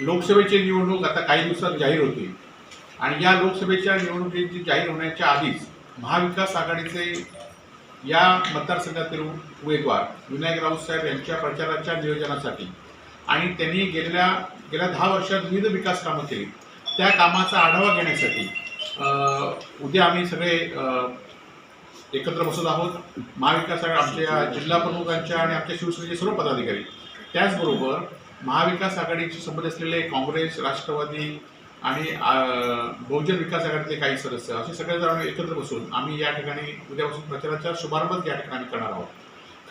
लोकसभेची निवडणूक आता काही दिवसात जाहीर होती. आणि या लोकसभेच्या निवडणुकीची जाहीर होण्याच्या आधीच महाविकास आघाडीचे या मतदारसंघातील उमेदवार विनायक राऊत साहेब यांच्या प्रचाराच्या नियोजनासाठी आणि त्यांनी गेल्या गेल्या दहा वर्षात विविध विकास कामं केली. त्या कामाचा आढावा घेण्यासाठी उद्या आम्ही सगळे एकत्र बसत आहोत. महाविकास आमच्या जिल्हा प्रमुखांच्या आणि आमच्या शिवसेनेचे सर्व पदाधिकारी. त्याचबरोबर महाविकास आघाडीशी संबंध असलेले काँग्रेस राष्ट्रवादी आणि बहुजन विकास आघाडीतले काही सदस्य असे सगळे जण एकत्र बसून आम्ही या ठिकाणी उद्यापासून प्रचाराचा शुभारंभच या ठिकाणी करणार आहोत.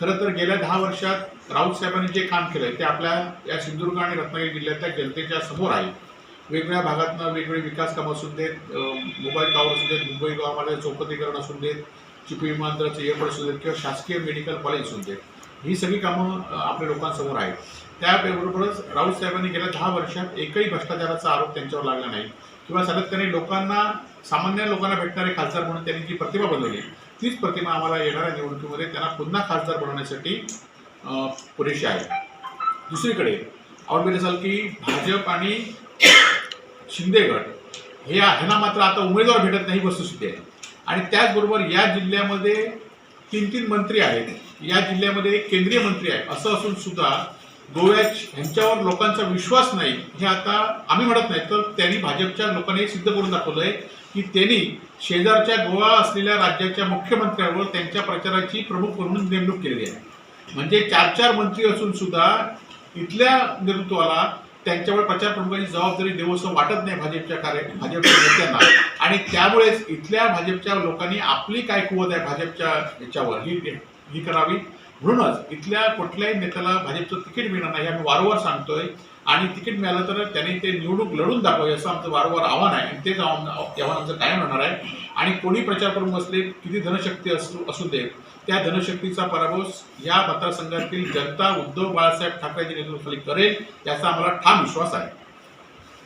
खरं तर गेल्या दहा वर्षात राऊत साहेबांनी जे काम केलं ते आपल्या या सिंधुदुर्ग आणि रत्नागिरी जिल्ह्यातल्या जनतेच्या समोर आहे. वेगवेगळ्या भागातनं वेगवेगळे विकास कामं असून देत मोबाईल टॉवर असू देत मुंबई गावामध्ये चौपदीकरण असून देत चिपी विमानतळाचं एअरपोर्ट असू देत किंवा शासकीय मेडिकल कॉलेज असू देत. ही सगळी कामं आपल्या लोकांसमोर आहेत. त्याबरोबरच राऊत साहेबांनी गेल्या दहा वर्षात एकही भ्रष्टाचाराचा आरोप त्यांच्यावर लागला नाही. किंवा सातत्याने लोकांना सामान्य लोकांना भेटणारे खासदार म्हणून त्यांनी जी प्रतिमा बनवली तीच प्रतिमा आम्हाला येणाऱ्या निवडणुकीमध्ये त्यांना पुन्हा खासदार बनवण्यासाठी पुरेशी आहे. दुसरीकडे आवडले असाल की भाजप आणि शिंदेगड हे ह्यांना मात्र आता उमेदवार भेटत नाही वस्तुस्थिती आहे. आणि त्याचबरोबर या जिल्ह्यामध्ये तीन तीन मंत्री आहेत. या जिल्ह्यामध्ये केंद्रीय मंत्री आहे. असं असून सुद्धा गोव्याच ह्यांच्यावर लोकांचा विश्वास नाही हे आता आम्ही म्हणत नाही. तर त्यांनी भाजपच्या लोकांनी सिद्ध करून दाखवलंय की त्यांनी शेजारच्या गोवा असलेल्या राज्याच्या मुख्यमंत्र्यावर त्यांच्या प्रचाराची प्रमुख म्हणून नेमणूक केलेली आहे. म्हणजे चार चार मंत्री असून सुद्धा इथल्या नेतृत्वाला त्यांच्यावर प्रचार जबाबदारी देऊ असं वाटत नाही भाजपच्या कार्य भाजपच्या नेत्यांना. आणि त्यामुळेच इथल्या भाजपच्या लोकांनी आपली काय कुवत आहे भाजपच्या याच्यावर? ही ही करावी. म्हणूनच इथल्या कुठल्याही नेत्याला भाजपचं तिकीट मिळणार नाही हे आम्ही वारंवार सांगतोय. आणि तिकीट मिळालं तर त्याने ते निवडणूक लढून दाखवावे असं आमचं वारंवार आव्हान आहे. आणि तेच आव्हान आव्हान आमचं कायम राहणार आहे. आणि कोणी प्रचार करून बसले किती धनशक्ती असू असू दे त्या धनशक्तीचा पराभव या मतदारसंघातील जनता उद्धव बाळासाहेब ठाकरेच्या नेतृत्वाखाली करेल याचा आम्हाला ठाम विश्वास आहे.